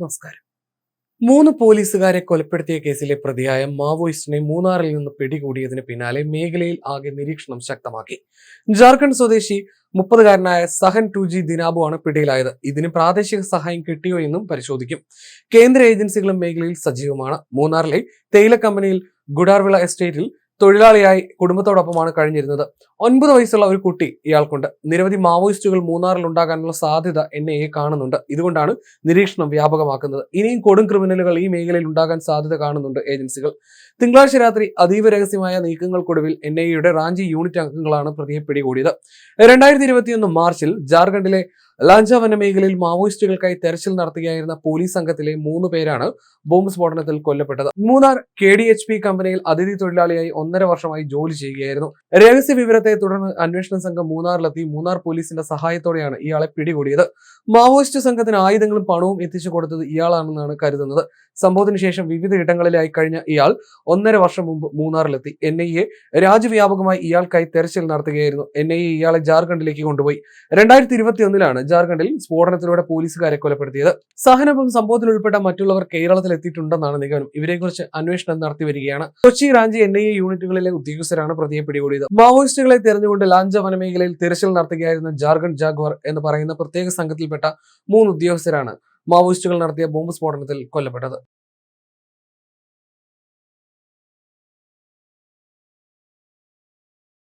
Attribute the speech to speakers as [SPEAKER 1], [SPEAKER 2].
[SPEAKER 1] നമസ്കാരം. മൂന്ന് പോലീസുകാരെ കൊലപ്പെടുത്തിയ കേസിലെ പ്രതിയായ മാവോയിസ്റ്റിനെ മൂന്നാറിൽ നിന്ന് പിടികൂടിയതിന് പിന്നാലെ മേഖലയിൽ ആകെ നിരീക്ഷണം ശക്തമാക്കി. ജാർഖണ്ഡ് സ്വദേശി മുപ്പതുകാരനായ സഹൻ ടു ജി ദിനാബു ആണ് പിടിയിലായത്. ഇതിന് പ്രാദേശിക സഹായം കിട്ടിയോ എന്നും പരിശോധിക്കും. കേന്ദ്ര ഏജൻസികളും മേഖലയിൽ സജീവമാണ്. മൂന്നാറിലെ തേയില കമ്പനിയിൽ ഗുഡാർവിള എസ്റ്റേറ്റിൽ തൊഴിലാളിയായി കുടുംബത്തോടൊപ്പമാണ് കഴിഞ്ഞിരുന്നത്. ഒൻപത് വയസ്സുള്ള ഒരു കുട്ടി ഇയാൾക്കുണ്ട്. നിരവധി മാവോയിസ്റ്റുകൾ മൂന്നാറിൽ ഉണ്ടാകാനുള്ള സാധ്യത എൻ ഐ എ കാണുന്നുണ്ട്. ഇതുകൊണ്ടാണ് നിരീക്ഷണം വ്യാപകമാക്കുന്നത്. ഇനിയും കൊടും ക്രിമിനലുകൾ ഈ മേഖലയിൽ ഉണ്ടാകാൻ സാധ്യത കാണുന്നുണ്ട് ഏജൻസികൾ. തിങ്കളാഴ്ച രാത്രി അതീവ രഹസ്യമായ നീക്കങ്ങൾക്കൊടുവിൽ എൻ ഐ എയുടെ റാഞ്ചി യൂണിറ്റ് അംഗങ്ങളാണ് പ്രതിയെ പിടികൂടിയത്. രണ്ടായിരത്തി ഇരുപത്തിയൊന്ന് മാർച്ചിൽ ജാർഖണ്ഡിലെ ലാഞ്ച വനമേഖലയിൽ മാവോയിസ്റ്റുകൾക്കായി തെരച്ചിൽ നടത്തുകയായിരുന്ന പോലീസ് സംഘത്തിലെ മൂന്ന് പേരാണ് ബോംബ് സ്ഫോടനത്തിൽ കൊല്ലപ്പെട്ടത്. Munnar K D H P കമ്പനിയിൽ അതിഥി തൊഴിലാളിയായി ഒന്നര വർഷമായി ജോലി ചെയ്യുകയായിരുന്നു. രഹസ്യ വിവരത്തെ തുടർന്ന് അന്വേഷണ സംഘം മൂന്നാറിലെത്തി. മൂന്നാർ പോലീസിന്റെ സഹായത്തോടെയാണ് ഇയാളെ പിടികൂടിയത്. മാവോയിസ്റ്റ് സംഘത്തിന് ആയുധങ്ങളും പണവും എത്തിച്ചു കൊടുത്തത് ഇയാളാണെന്നാണ് കരുതുന്നത്. സംഭവത്തിന് ശേഷം വിവിധ ഇടങ്ങളിലായി കഴിഞ്ഞ ഇയാൾ ഒന്നര വർഷം മുമ്പ് മൂന്നാറിലെത്തി. എൻ ഐ എ രാജ്യവ്യാപകമായി ഇയാൾക്കായി തെരച്ചിൽ നടത്തുകയായിരുന്നു. എൻ ഐ എ ഇയാളെ ജാർഖണ്ഡിലേക്ക് കൊണ്ടുപോയി. രണ്ടായിരത്തി ഇരുപത്തി ഒന്നിലാണ് ജാർഖണ്ഡിൽ സ്ഫോടനത്തിലൂടെ പോലീസുകാരെ കൊലപ്പെടുത്തിയത്. സഹനവും സംഭവത്തിൽ ഉൾപ്പെട്ട മറ്റുള്ളവർ കേരളത്തിൽ എത്തിയിട്ടുണ്ടെന്നാണ് നിഗമനം. ഇവരെക്കുറിച്ച് അന്വേഷണം നടത്തി വരികയാണ്. Kochi Ranchi N I A യൂണിറ്റുകളിലെ ഉദ്യോഗസ്ഥരാണ് പ്രതിയെ പിടികൂടിയത്. മാവോയിസ്റ്റുകളെ തെരഞ്ഞുകൊണ്ട് ലാഞ്ച വനമേഖലയിൽ തിരച്ചിൽ നടത്തുകയായിരുന്ന ജാർഖണ്ഡ് ജാഗ്വർ എന്ന് പറയുന്ന പ്രത്യേക സംഘത്തിൽപ്പെട്ട മൂന്ന് ഉദ്യോഗസ്ഥരാണ് മാവോയിസ്റ്റുകൾ നടത്തിയ ബോംബ് സ്ഫോടനത്തിൽ കൊല്ലപ്പെട്ടത്.